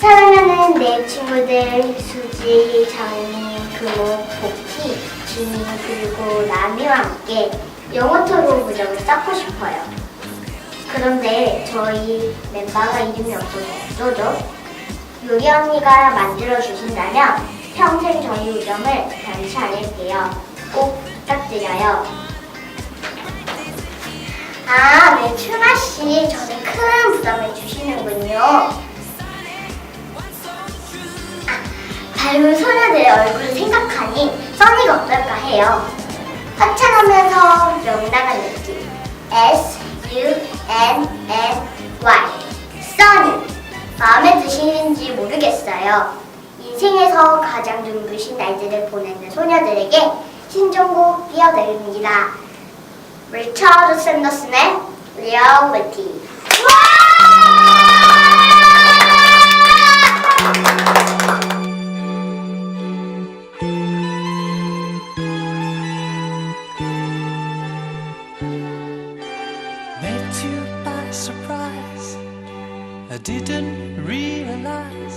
오늘은 내 친구들 수지, 장미, 금호, 복희, 진이 그리고 나미와 함께 영어 토론 부적을 쌓고 싶어요. 그런데 저희 멤버가 이름이 없어서 어쩌죠? 요리 언니가 만들어 주신다면 평생 저희 우정을 변치 않을게요. 꼭 부탁드려요. 아, 네, 추나 씨, 저는 큰 부담을 주시는군요. 아, 밝은 소녀들의 얼굴을 생각하니 써니가 어떨까 해요. 화창하면서 명랑한 느낌. S U N N Y. 써니. 마음에 드시는지 모르겠어요. 인생에서 가장 눈부신 날들을 보내는 소녀들에게 신청곡 띄워드립니다. 리처드 샌더슨의 리얼리티. I didn't realize